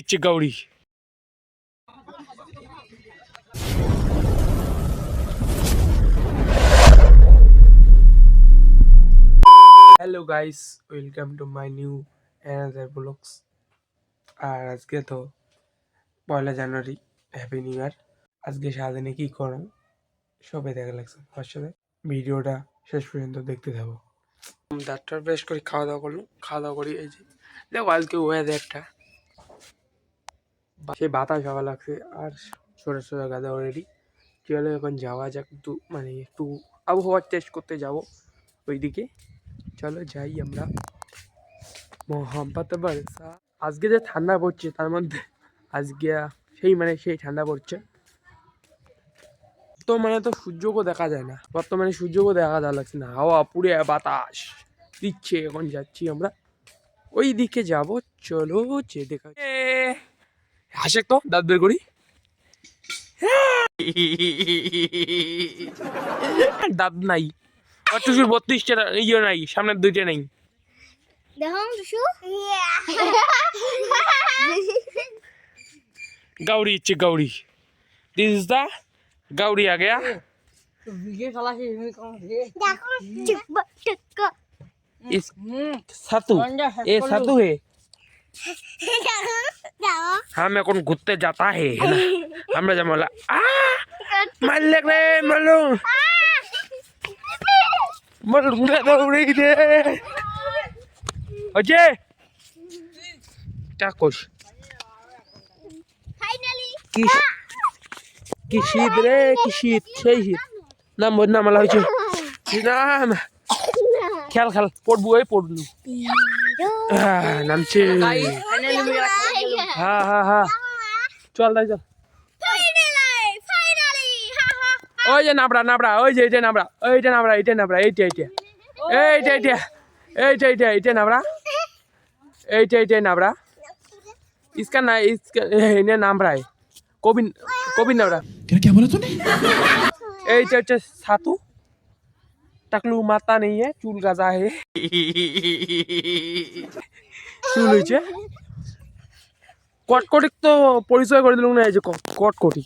ইচ্ছে Gauri hello guys welcome to my new another blogs আর আজকে তো পয়লা জানুয়ারি হ্যাপি নিউ ইয়ার আজকে সারাদিনে কী করো সবাই দেখা লাগছে। সাথে ভিডিওটা শেষ পর্যন্ত দেখতে থাকো। দাঁতটা বেশ করে খাওয়া দাওয়া করল। খাওয়া দাওয়া করি, এই যে, দেখো আজকে ওয়েদারটা সেই বাতাস ভালো লাগছে, আর ছোটো ছোটো গাদা অলরেডি চলো এখন যাওয়া যাক একটু মানে একটু আবহাওয়ার টেস্ট করতে যাব ওইদিকে। চলো যাই আমরা। মোহাম্মত বর্ষা। আজকে যে ঠান্ডা পড়ছে, তার মধ্যে আজকে সেই মানে সেই ঠান্ডা পড়ছে। তো মানে তো সূর্যকেও দেখা যায় না। বর্তমানে সূর্যকেও দেখা যা লাগছে না হাওয়া পুরে বাতাস দিচ্ছে। এখন যাচ্ছি আমরা। ওই দিকে যাব, চলো যে দেখা হাসে তো দাঁত বের করি। দাঁত নাই। আর টুসুর বত্রিশটা ইয়ে নাই সামনের দুইটা নাই। গাউরি ইচ্ছে Gauri. This is the Gauri আ গয়া। সাতু। এ সাতু হে। हम এখন ঘুরতে जाता है है ना আমরা যাবো বলা আ মার লাগ রে মারলো মারলো না দৌড়ে দে ওজে টাকোস ফাইনালি কি কি শীত রে কি শীত সেই শীত নাম বোধ নাম আলা হয়েছে কি নাম খেল খেল পড়বো এই পড়লু আহ, নামছে হ্যাঁ হ্যাঁ হ্যাঁ চল তাই চল ফাইনালি ফাইনালি হা হা ওই যে নাবড়া নাবড়া ওই যে এইটা নাবড়া ওইটা নাবড়া এইটা নাবড়া এইটা এইটা এইটা এইটা এইটা এইটা এইটা নাবড়া এইটা এইটা নাবড়া इसका ना इसका इन्हें नाम रहा है कोबिन कोबिन नाबड़ा क्या क्या बोला तूने এইটা হচ্ছে সাতু টাকলু মাথা নেই है চুল গাজা है চুল হয়েছে কটকটি তো পরিচয় করে দিলুম না এই যে কটকটি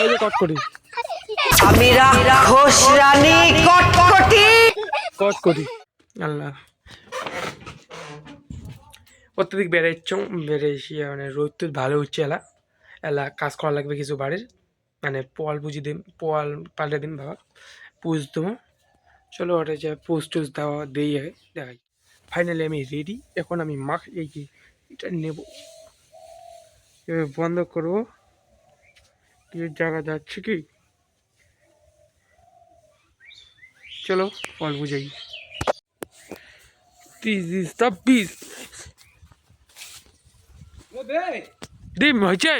এই যে কটকটি আমি রাক্ষস রানী কটকটি কটকটি আল্লাহ। অত্যধিক বেড়েছ বেড়েছি মানে রোদ তো ভালো হচ্ছে এলা। এলা কাজ করা লাগবে কিছু বাড়ির। মানে পোয়াল বুঝি দিন পোয়াল পাল্টে দিন বাবা। পুজ দেবো। চলো ওটা যে পুজ টুজ দেওয়া দিই আগে দেখাই। ফাইনালি আমি রেডি এখন আমি মাখ এই এটা নেব। বন্ধ করব। এর জায়গা যাচ্ছে কি? চলো, ফল বুঝাই। the beast. ডিম হয়েছে?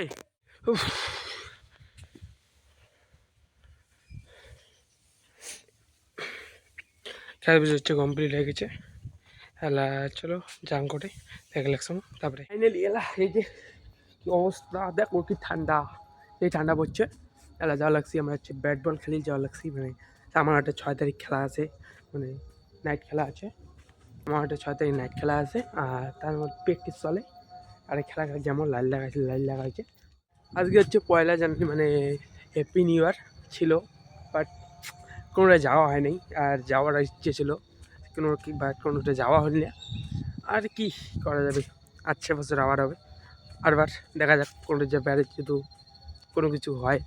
বুঝে হচ্ছে কমপ্লিট হয়ে গেছে। এলা চলো জাং করে দেখে লাগছো তারপরে। ফাইনালি এলা, এই যে কি অবস্থা? দেখো কি ঠান্ডা। এই ঠান্ডা পড়ছে। এলা যাওয়া লাগছি, আমরা হচ্ছে ব্যাট বল খেলি যাওয়া লাগছি মানে আমার একটা ছয় তারিখ খেলা আছে মানে নাইট খেলা আছে। আমার একটা ছয় তারিখ নাইট খেলা আছে, আর তার মধ্যে প্র্যাকটিস চলে। আর খেলা যেমন লাইন লাগাইছে লাইন লাগাইছে। আজকে হচ্ছে পয়লা জানুয়ারি মানে হ্যাপি নিউ ইয়ার ছিল বাট কোনোটা যাওয়া হয়নি, আর যাওয়ার ইচ্ছে ছিল, কোনো কি বা কোনোটা যাওয়া হল না আর কি করা যাবে আচ্ছা বছর আবার হবে। আরবার দেখা যাক কোনো যে ব্যারে যদি কোনো কিছু হয়।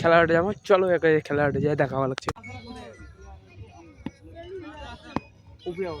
খেলাটা যেমন চলো একে খেলাটা যাই দেখা ভালো লাগছে উপরে হোক,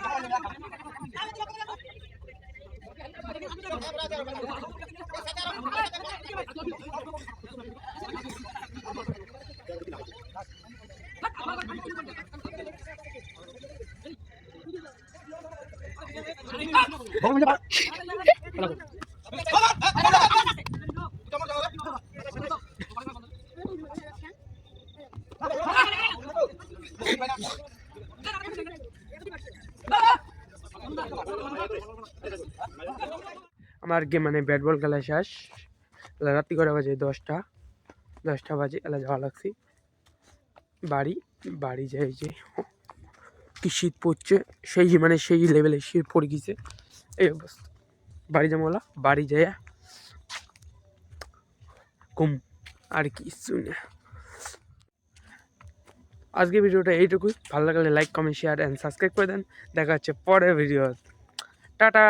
আমার গেম মানে ব্যাট বল খেলা শেষ। রাত্রি করে বাজে? দশটা। দশটা বাজে, এলা যাওয়া লাগছি। বাড়ি বাড়ি যাই যে কি শীত পড়ছে, সেই মানে সেই লেভেলে শীত পড়ে গেছে। এই অবস্থা। বাড়ি যাব বাড়ি যাই কম আর কিছু না। আজকে ভিডিওটা এইটুকুই। ভালো লাগলে like comment share and subscribe করে দেন। দেখা হচ্ছে পরের ভিডিও টাটা!